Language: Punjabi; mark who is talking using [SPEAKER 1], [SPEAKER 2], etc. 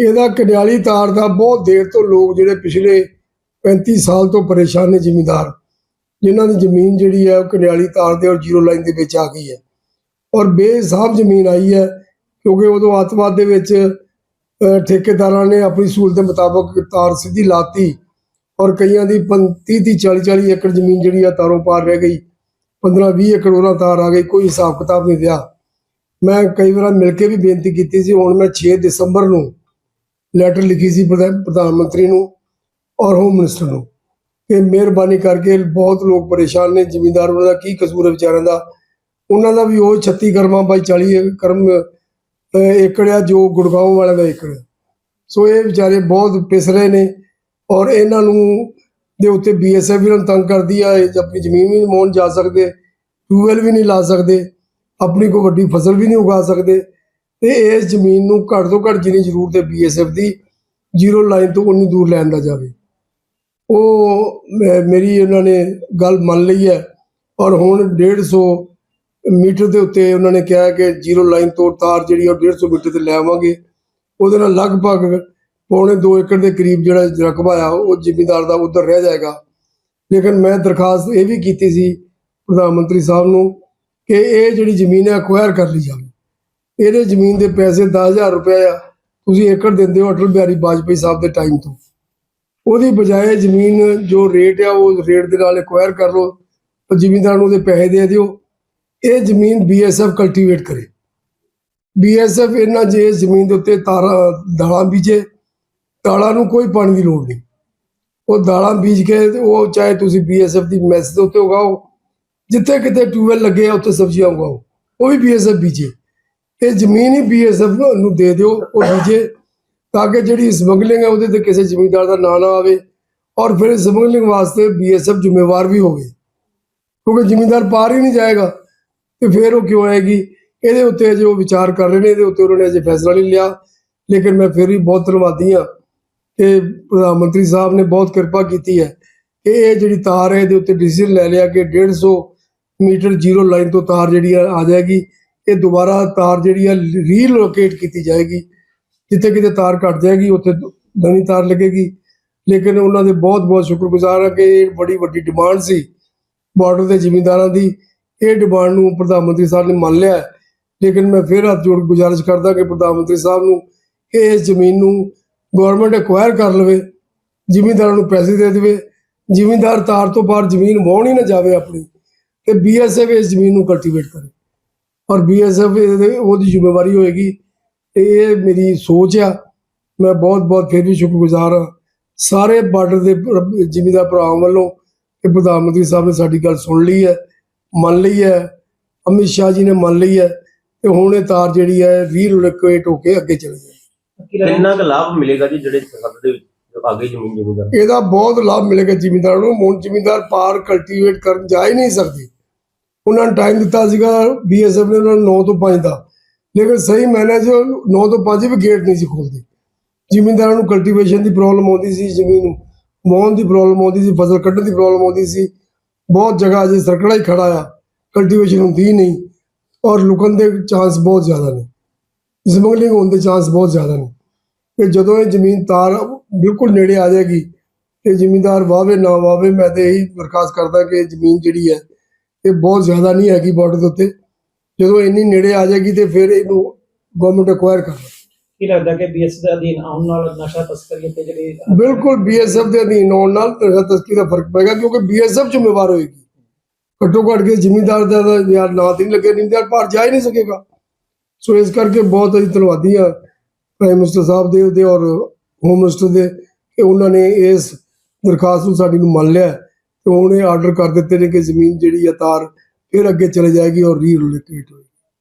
[SPEAKER 1] ਇਹਦਾ ਕਨਿਆਲੀ ਤਾਰ ਦਾ ਬਹੁਤ ਦੇਰ ਤੋਂ ਲੋਕ ਜਿਹੜੇ ਪਿਛਲੇ 35 ਸਾਲ ਤੋਂ ਪਰੇਸ਼ਾਨ ਨੇ ਜ਼ਿਮੀਂਦਾਰ, ਜਿਨ੍ਹਾਂ ਦੀ ਜ਼ਮੀਨ ਜਿਹੜੀ ਹੈ ਉਹ ਕਨਿਆਲੀ ਤਾਰ ਦੇ ਔਰ ਜ਼ੀਰੋ ਲਾਈਨ ਦੇ ਵਿੱਚ ਆ ਗਈ ਹੈ। ਔਰ ਬੇਸਾਬ ਜ਼ਮੀਨ ਆਈ ਹੈ ਕਿਉਂਕਿ ਉਦੋਂ ਅੱਤਵਾਦ ਦੇ ਵਿੱਚ ਠੇਕੇਦਾਰਾਂ ਨੇ ਆਪਣੀ ਸਹੂਲਤ ਦੇ ਮੁਤਾਬਕ ਤਾਰ ਸਿੱਧੀ ਲਾਤੀ ਔਰ ਕਈਆਂ ਦੀ 30 30 40 40 ਏਕੜ ਜ਼ਮੀਨ ਜਿਹੜੀ ਆ ਤਾਰੋਂ ਪਾਰ ਰਹਿ ਗਈ। 15 20 ਏਕੜ ਉਹਨਾਂ ਤਾਰ ਆ ਗਈ ਕੋਈ ਹਿਸਾਬ ਕਿਤਾਬ ਨਹੀਂ ਰਿਹਾ। ਮੈਂ ਕਈ ਵਾਰ ਮਿਲ ਕੇ ਵੀ ਬੇਨਤੀ ਕੀਤੀ ਸੀ, ਹੁਣ ਮੈਂ 6 ਦਸੰਬਰ ਨੂੰ ਲੈਟਰ ਲਿਖੀ ਸੀ ਪ੍ਰਧਾ- ਪ੍ਰਧਾਨ ਮੰਤਰੀ ਨੂੰ ਔਰ ਹੋਮ ਮਿਨਿਸਟਰ ਨੂੰ ਕਿ ਮਿਹਰਬਾਨੀ ਕਰਕੇ ਬਹੁਤ ਲੋਕ ਪਰੇਸ਼ਾਨ ਨੇ, ਜ਼ਿਮੀਂਦਾਰ ਉਹਨਾਂ ਦਾ ਕੀ ਕਸੂਰ ਹੈ ਵਿਚਾਰਿਆਂ ਦਾ। ਉਹਨਾਂ ਦਾ ਵੀ ਉਹ 36 ਕਰਮਾਂ ਬਾਈ 40 ਕਰਮ ਏਕੜ ਆ, ਜੋ ਗੁੜਗਾਉਂ ਵਾਲਿਆਂ ਦਾ ਏਕੜ ਸੋ ਇਹ ਵਿਚਾਰੇ ਬਹੁਤ ਪਿਸ ਰਹੇ ਨੇ ਔਰ ਇਹਨਾਂ ਨੂੰ ਦੇ ਉੱਤੇ ਬੀਐਸਐਫ ਵੀ ਇਹਨਾਂ ਨੂੰ ਤੰਗ ਕਰਦੀ ਆ, ਇਹ ਆਪਣੀ ਜ਼ਮੀਨ ਵੀ ਨਹੀਂ ਮੋਣ ਜਾ ਸਕਦੇ ਟਿਊਬਵੈਲ ਵੀ ਨਹੀਂ ਲਾ ਸਕਦੇ, ਆਪਣੀ ਕੋਈ ਵੱਡੀ ਫਸਲ ਵੀ ਨਹੀਂ ਉਗਾ ਸਕਦੇ। ਤੇ ਇਸ ਜ਼ਮੀਨ ਨੂੰ ਘੱਟ ਤੋਂ ਘੱਟ ਜਿੰਨੀ ਜ਼ਰੂਰਤ ਹੈ ਬੀਐਸਐਫ ਦੀ ਜ਼ੀਰੋ ਲਾਈਨ ਤੋਂ ਉਨੀ ਦੂਰ ਲੈਣ ਦਾ ਜਾਵੇ। ਉਹ ਮੈਂ- ਮੇਰੀ ਉਹਨਾਂ ਨੇ ਗੱਲ ਮੰਨ ਲਈ ਹੈ ਔਰ ਹੁਣ 150 ਮੀਟਰ ਦੇ ਉੱਤੇ ਉਹਨਾਂ ਨੇ ਕਿਹਾ ਕਿ ਜ਼ੀਰੋ ਲਾਈਨ ਤੋਂ ਤਾਰ ਜਿਹੜੀ ਆ ਉਹ 150 ਮੀਟਰ ਤੇ ਲੈ ਆਵਾਂਗੇ। ਉਹਦੇ ਨਾਲ ਲਗਭਗ ਪੌਣੇ 2 ਏਕੜ ਦੇ ਕਰੀਬ ਜਿਹੜਾ ਰਕਬਾ ਆ, ਉਹ ਜ਼ਿਮੀਂਦਾਰ ਦਾ ਉਧਰ ਰਹਿ ਜਾਏਗਾ। ਲੇਕਿਨ ਮੈਂ ਦਰਖਾਸਤ ਇਹ ਵੀ ਕੀਤੀ ਸੀ ਪ੍ਰਧਾਨ ਮੰਤਰੀ ਸਾਹਿਬ ਨੂੰ ਕਿ ਇਹ ਜਿਹੜੀ ਜ਼ਮੀਨ ਹੈ ਅਕਵਾਇਰ ਕਰ ਲਈ ਜਾਵੇ। ਇਹਦੇ ਜ਼ਮੀਨ ਦੇ ਪੈਸੇ 10000 ਰੁਪਏ ਆ। ਤੁਸੀਂ ਏਕੜ ਦਿੰਦੇ ਹੋ ਅਟਲ ਬਿਹਾਰੀ ਵਾਜਪੇਈ ਸਾਹਿਬ ਦੇ ਟਾਈਮ ਤੋਂ। ਉਹਦੀ ਬਜਾਏ ਜ਼ਮੀਨ ਜੋ ਰੇਟ ਆ, ਉਹ ਰੇਟ ਦੇ ਨਾਲ ਐਕਵਾਇਰ ਕਰ ਲਓ। ਤੇ ਜ਼ਿਮੀਂਦਾਰ ਨੂੰ ਉਹਦੇ ਪੈਸੇ ਦੇ ਦਿਓ। ਇਹ ਜ਼ਮੀਨ ਬੀਐਸਐਫ ਕਲਟੀਵੇਟ ਕਰੇ। ਬੀਐਸਐਫ ਇਹਨਾਂ ਜੇ ਜ਼ਮੀਨ ਦੇ ਉੱਤੇ ਤਾਰਾਂ, ਦਾਲਾਂ ਬੀਜੇ, ਦਾਲਾਂ ਨੂੰ ਕੋਈ ਪਾਣੀ ਦੀ ਲੋੜ ਨਹੀਂ। ਉਹ ਦਾਲਾਂ ਬੀਜ ਕੇ ਉਹ ਚਾਹੇ ਤੁਸੀਂ ਬੀਐਸਐਫ ਦੀ ਮੈਸ ਦੇ ਉੱਤੇ ਉਗਾਓ, ਜਿੱਥੇ ਕਿਤੇ ਟਿਊਬਵੈਲ ਲੱਗੇ ਆ, ਉੱਥੇ ਸਬਜ਼ੀਆਂ ਉਗਾਓ। ਉਹ ਵੀ ਬੀਐਸਐਫ ਬੀਜੇ। ਇਹ ਜ਼ਮੀਨ ਹੀ ਬੀਐਸਐਫ ਨੂੰ ਦੇ ਦਿਓ, ਉਹ ਬੀਜੇ ਤਾਂ ਕਿ ਜਿਹੜੀ ਸਮਗਲਿੰਗ ਹੈ ਉਹਦੇ ਤੇ ਕਿਸੇ ਜ਼ਿਮੀਂਦਾਰ ਦਾ ਨਾਂ ਨਾ ਆਵੇ ਔਰ ਫਿਰ ਸਮਗਲਿੰਗ ਵਾਸਤੇ ਬੀਐਸਐਫ ਜ਼ਿੰਮੇਵਾਰ ਵੀ ਹੋਵੇ। ਕਿਉਂਕਿ ਜ਼ਿਮੀਂਦਾਰ ਪਾਰ ਹੀ ਨਹੀਂ ਜਾਏਗਾ ਤੇ ਫਿਰ ਉਹ ਕਿਉਂ ਆਏਗੀ? ਇਹਦੇ ਉੱਤੇ ਜੋ ਵਿਚਾਰ ਕਰ ਰਹੇ ਨੇ, ਇਹਦੇ ਉੱਤੇ ਉਹਨਾਂ ਨੇ ਅਜੇ ਫੈਸਲਾ ਨਹੀਂ ਲਿਆ। ਲੇਕਿਨ ਮੈਂ ਫਿਰ ਵੀ ਬਹੁਤ ਧੰਨਵਾਦੀ ਹਾਂ ਕਿ ਪ੍ਰਧਾਨ ਮੰਤਰੀ ਸਾਹਿਬ ਨੇ ਬਹੁਤ ਕਿਰਪਾ ਕੀਤੀ ਹੈ ਕਿ ਇਹ ਜਿਹੜੀ ਤਾਰ ਹੈ ਇਹਦੇ ਉੱਤੇ ਡਿਸੀਜਨ ਲੈ ਲਿਆ ਕਿ 150 ਮੀਟਰ ਜ਼ੀਰੋ ਲਾਈਨ ਤੋਂ ਤਾਰ ਜਿਹੜੀ ਆ ਜਾਏਗੀ। ਇਹ ਦੁਬਾਰਾ ਤਾਰ ਜਿਹੜੀ ਆ ਰੀਲੋਕੇਟ ਕੀਤੀ ਜਾਏਗੀ। ਜਿੱਥੇ ਕਿਤੇ ਤਾਰ ਘਟ ਜਾਏਗੀ, ਉੱਥੇ ਨਵੀਂ ਤਾਰ ਲੱਗੇਗੀ। ਲੇਕਿਨ ਉਹਨਾਂ ਦੇ ਬਹੁਤ ਬਹੁਤ ਸ਼ੁਕਰਗੁਜ਼ਾਰ ਹਾਂ ਕਿ ਇਹ ਬੜੀ ਵੱਡੀ ਡਿਮਾਂਡ ਸੀ ਬਾਰਡਰ ਦੇ ਜ਼ਿਮੀਂਦਾਰਾਂ ਦੀ। ਇਹ ਡਿਮਾਂਡ ਨੂੰ ਪ੍ਰਧਾਨ ਮੰਤਰੀ ਸਾਹਿਬ ਨੇ ਮੰਨ ਲਿਆ। ਲੇਕਿਨ ਮੈਂ ਫਿਰ ਹੱਥ ਜੋੜ ਗੁਜ਼ਾਰਿਸ਼ ਕਰਦਾ ਕਿ ਪ੍ਰਧਾਨ ਮੰਤਰੀ ਸਾਹਿਬ ਨੂੰ ਕਿ ਇਸ ਜ਼ਮੀਨ ਨੂੰ ਗਵਰਨਮੈਂਟ ਐਕਵਾਇਰ ਕਰ ਲਵੇ, ਜ਼ਿਮੀਂਦਾਰਾਂ ਨੂੰ ਪੈਸੇ ਦੇ ਦੇਵੇ। ਜ਼ਿਮੀਂਦਾਰ ਤਾਰ ਤੋਂ ਪਾਰ ਜ਼ਮੀਨ ਵਾਹੁਣ ਹੀ ਨਾ ਜਾਵੇ ਆਪਣੀ, ਤੇ ਬੀਐਸਐਫ ਇਸ ਜ਼ਮੀਨ ਨੂੰ ਕਲਟੀਵੇਟ ਕਰੇ। ਔਰ ਬੀਐਸਐਫ ਉਹਦੀ ਜ਼ਿੰਮੇਵਾਰੀ ਹੋਏਗੀ। ਤੇ ਇਹ ਮੇਰੀ ਸੋਚ ਆ। ਮੈਂ ਬਹੁਤ ਬਹੁਤ ਫਿਰ ਵੀ ਸ਼ੁਕਰਗੁਜ਼ਾਰ ਹਾਂ। ਸਾਰੇ ਬਾਰਡਰ ਦੇ ਜ਼ਿਮੀਂਦਾਰ ਭਰਾਵਾਂ ਵੱਲੋਂ ਕਿ ਪ੍ਰਧਾਨ ਮੰਤਰੀ ਸਾਹਿਬ ਨੇ ਸਾਡੀ ਗੱਲ ਸੁਣ ਲਈ ਹੈ ਮੰਨ ਲਈ ਹੈ ਅਮਿਤ ਸ਼ਾਹ ਜੀ ਨੇ ਮੰਨ ਲਈ ਹੈ ਤੇ ਹੁਣ ਇਹ ਤਾਰ ਜਿਹੜੀ ਹੈ ਰੀਲੋਕੇਟ ਹੋ ਕੇ ਅੱਗੇ ਚਲੇ ਜਾਏ।
[SPEAKER 2] ਕਿੰਨਾ ਕੁ ਲਾਭ ਮਿਲੇਗਾ ਜੀ ਜਿਹੜੇ ਸਰਹੱਦ ਦੇ ਵਿੱਚ ਅੱਗੇ ਜ਼ਮੀਨ ਜ਼ਮੀਨਦਾਰ
[SPEAKER 1] ਇਹਦਾ ਬਹੁਤ ਲਾਭ ਮਿਲੇਗਾ ਜ਼ਿਮੀਂਦਾਰ ਨੂੰ। ਹੁਣ ਜ਼ਿਮੀਂਦਾਰ ਪਾਰ ਕਲਟੀਵੇਟ ਕਰਨ ਜਾ ਹੀ ਨਹੀਂ ਸਕਦੇ। ਉਹਨਾਂ ਨੇ ਟਾਈਮ ਦਿੱਤਾ ਸੀਗਾ ਬੀਐਸਐਫ ਨੇ ਉਹਨਾਂ ਨੂੰ 9 ਤੋਂ 5 ਦਾ। ਲੇਕਿਨ ਸਹੀ ਮੈਨੇ ਜੋ 9 ਤੋਂ 5 ਵੀ ਗੇਟ ਨਹੀਂ ਸੀ ਖੋਲਦੇ ਜ਼ਿਮੀਂਦਾਰਾਂ ਨੂੰ ਕਲਟੀਵੇਸ਼ਨ ਦੀ ਪ੍ਰੋਬਲਮ ਆਉਂਦੀ ਸੀ, ਜ਼ਮੀਨ ਨੂੰ ਮੌਨ ਦੀ ਪ੍ਰੋਬਲਮ ਆਉਂਦੀ ਸੀ, ਫਸਲ ਕੱਢਣ ਦੀ ਪ੍ਰੋਬਲਮ ਆਉਂਦੀ ਸੀ। ਬਹੁਤ ਜਗ੍ਹਾ ਅਜੇ ਸਰਕੜਾ ਹੀ ਖੜਾ ਆ ਕਲਟੀਵੇਸ਼ਨ ਹੁੰਦੀ ਹੀ ਨਹੀਂ। ਔਰ ਲੁਕਣ ਦੇ ਚਾਂਸ ਬਹੁਤ ਜ਼ਿਆਦਾ ਨੇ। ਸਮਗਲਿੰਗ ਹੋਣ ਦੇ ਚਾਂਸ ਬਹੁਤ ਜ਼ਿਆਦਾ ਨੇ। ਤੇ ਜਦੋਂ ਇਹ ਜ਼ਮੀਨ ਤਾਰ ਬਿਲਕੁਲ ਨੇੜੇ ਆ ਜਾਏਗੀ, ਤੇ ਜ਼ਿਮੀਂਦਾਰ ਵਾਵੇ ਨਾ ਵਾਵੇ ਮੈਂ ਤੇ ਇਹੀ ਬਰਖਾਸਤ ਕਰਦਾ ਕਿ ਜ਼ਮੀਨ ਜਿਹੜੀ ਹੈ ਇਹ ਬਹੁਤ ਜ਼ਿਆਦਾ ਨਹੀਂ ਹੈਗੀ ਬਾਰਡਰ ਦੇ ਉੱਤੇ। ਜਦੋਂ ਇੰਨੀ ਨੇੜੇ ਆ ਜਾਏਗੀ ਤੇ ਫਿਰ ਇਹਨੂੰ ਗਵਰਨਮੈਂਟ ਅਕਵਾਇਰ ਕਰ
[SPEAKER 3] ਕੀ ਲੱਗਦਾ ਕਿ ਬੀਐਸ ਦੇ ਅਧੀਨ ਆਉਣ ਨਾਲ ਨਸ਼ਾ ਤਸਕਰੀ ਤੇ ਜਿਹੜੇ
[SPEAKER 1] ਬਿਲਕੁਲ ਬੀਐਸਐਫ ਦੇ ਅਧੀਨ ਆਉਣ ਨਾਲ ਨਸ਼ਾ ਤਸਕਰੀ ਦਾ ਫ਼ਰਕ ਪਏਗਾ ਕਿਉਂਕਿ ਬੀਐਸਐਫ ਜ਼ਿੰਮੇਵਾਰ ਹੋਏਗੀ। ਘੱਟੋ ਘੱਟ ਕੇ ਜ਼ਿਮੀਂਦਾਰ ਦਾ ਯਾਰ ਨਾ ਤੇ ਨਹੀਂ ਲੱਗੇ ਜ਼ਿਮੀਂਦਾਰ ਪਾਰ ਜਾ ਹੀ ਨਹੀਂ ਸਕੇਗਾ। ਸੋ ਇਸ ਕਰਕੇ ਬਹੁਤ ਅਸੀਂ ਧੰਨਵਾਦੀ ਆ ਪ੍ਰਾਈਮ ਮਿਨਿਸਟਰ ਸਾਹਿਬ ਦੇ ਉਹਦੇ ਔਰ ਹੋਮ ਮਿਨਿਸਟਰ ਦੇ ਕਿ ਉਹਨਾਂ ਨੇ ਇਸ ਦਰਖਾਸਤ ਨੂੰ ਸਾਡੀ ਨੂੰ ਮੰਨ ਲਿਆ। ਤੇ ਉਹਨੇ ਆਰਡਰ ਕਰ ਦਿੱਤੇ ਨੇ ਕਿ ਜ਼ਮੀਨ ਜਿਹੜੀ ਆ ਤਾਰ ਫਿਰ ਅੱਗੇ ਚਲੇ ਜਾਏਗੀ ਔਰ ਰੀਲੋਕੇਟ ਹੋਏਗੀ।